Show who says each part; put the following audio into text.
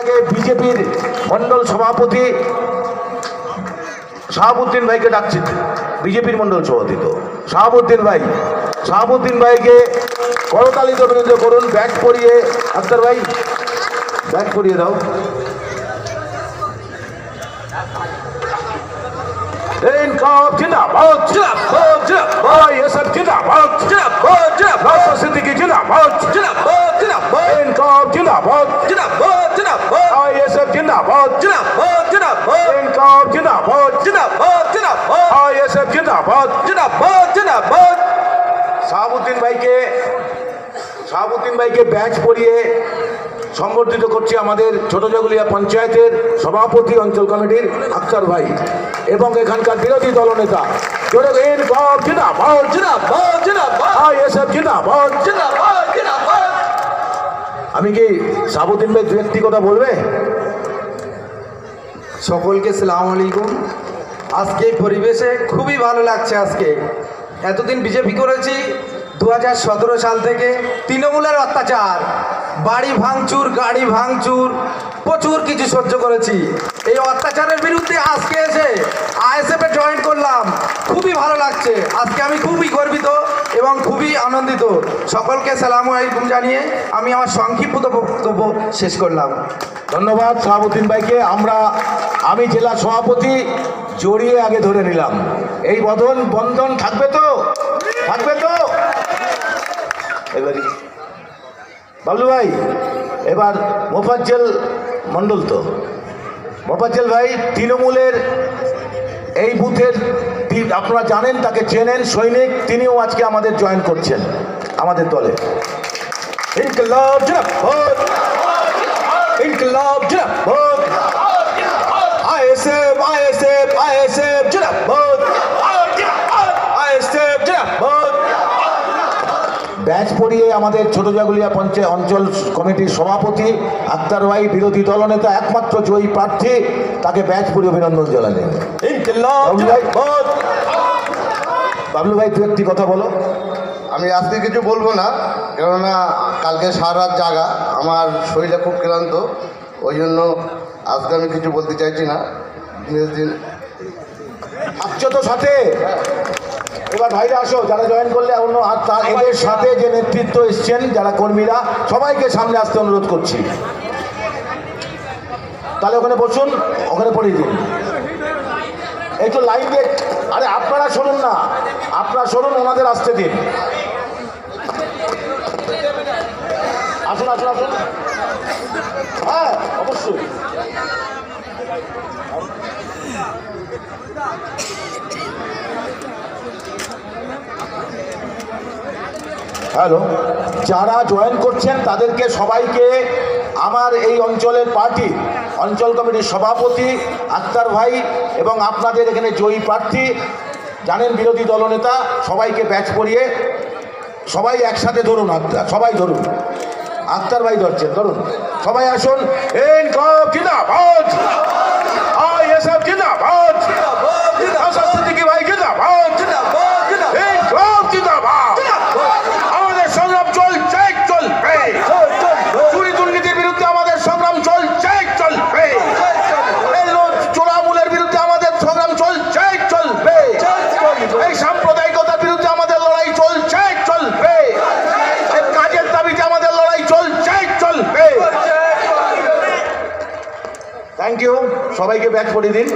Speaker 1: আগে বিজেপির মন্ডল সভাপতি শাহাবুদ্দিন ভাইকে ডাকছি বিজেপির মন্ডল সভাপতি তো। শাহাবুদ্দিন ভাই, শাহাবুদ্দিন ভাইকে করতালিত অভিনন্দন করুন, ব্যাগ পরিয়ে আক্তার ভাই, ব্যাগ পরিয়ে দাও। জিন্দাবাদ জিন্দাবাদ জিন্দাবাদ। জিন্দাবাদ ভাইকে ভাইকে ব্যাচ পরিয়ে সম্বর্ধিত করছি আমাদের ছোট জগুলিয়া পঞ্চায়েতের সভাপতি অঞ্চল কমিটির আক্তার ভাই এবং এখানকার বিরোধী দলনেতা আমি কি সাবুদ্দিন ভাই দু একটি কথা বলবে?
Speaker 2: সকলকে সালাম আলাইকুম। আজকে পরিবেশে খুবই ভালো লাগছে আজকে। এতদিন বিজেপি করেছি দু হাজার সতেরো সাল থেকে তৃণমূলের অত্যাচার, বাড়ি ভাঙচুর, গাড়ি ভাঙচুর, প্রচুর কিছু সহ্য করেছি। এই অত্যাচারের বিরুদ্ধে আজকে এসে আইএসএফে জয়েন করলাম। খুবই ভালো লাগছে। আজকে আমি খুবই গর্বিত এবং খুবই আনন্দিত। সকলকে সালাম আলাইকুম জানিয়ে আমি আমার সংক্ষিপ্ত বক্তব্য শেষ করলাম।
Speaker 1: ধন্যবাদ শাহাবুদ্দিন ভাইকে। আমরা আমি জেলা সভাপতি জড়িয়ে আগে ধরে নিলাম। এই বদন বন্ধন থাকবে তো? থাকবে তো? এবারই। বাবলু ভাই, এবার মোফাজ্জল মণ্ডল তো। মোফাজ্জল ভাই, তৃণমূলের এই বুথের আপনারা জানেন, তাকে চেনেন সৈনিক, তিনিও আজকে আমাদের জয়েন করছেন আমাদের দলে। ইনকলাব জিন্দাবাদ ইনকলাব জিন্দাবাদ আইএসএফ আইএসএফ আইএসএফ জিন্দাবাদ আইএসএফ জিন্দাবাদ ব্যাচ পড়িয়ে আমাদের ছোট জাগুলিয়া পঞ্চায়েত অঞ্চল কমিটির সভাপতি আক্তার ভাই বিরোধী দলনেতা একমাত্র জয়ী প্রার্থী তাকে ব্যাচ পড়িয়ে অভিনন্দন জানালেন। বাবলু ভাই বাবলু ভাই দু একটি কথা বলো।
Speaker 3: আমি আজকে কিছু বলব না কেননা কালকে সারা রাত জাগা আমার শরীরটা খুব ক্লান্ত ওই জন্য আজকে আমি কিছু বলতে চাইছি না। দিনের দিন।
Speaker 1: আসছো তো সাথে। এবার ভাইরা আসো যারা জয়েন করলে অন্য আর তার এদের সাথে যে নেতৃত্ব এসছেন যারা কর্মীরা সবাইকে সামনে আসতে অনুরোধ করছি। তাহলে ওখানে বসুন ওখানে পড়িয়ে দিন। এই তো লাইন দিয়ে আরে আপনারা শুনুন না আপনারা শুনুন ওনাদের আসতে দিন। আসুন আসুন আসুন। হ্যাঁ অবশ্যই। হ্যালো, যারা জয়েন করছেন তাদেরকে সবাইকে আমার এই অঞ্চলের পার্টি, অঞ্চল কমিটির সভাপতি, আক্তার ভাই এবং আপনাদের এখানে জয়ী প্রার্থী, জানেন বিরোধী দলনেতা, সবাইকে ব্যাচ পরিয়ে সবাই একসাথে ধরুন আক্তার সবাই ধরুন। আক্তার ভাই ধরছেন, ধরুন। সবাই আসুন। থ্যাংক ইউ সবাইকে ব্যাক করে দিন।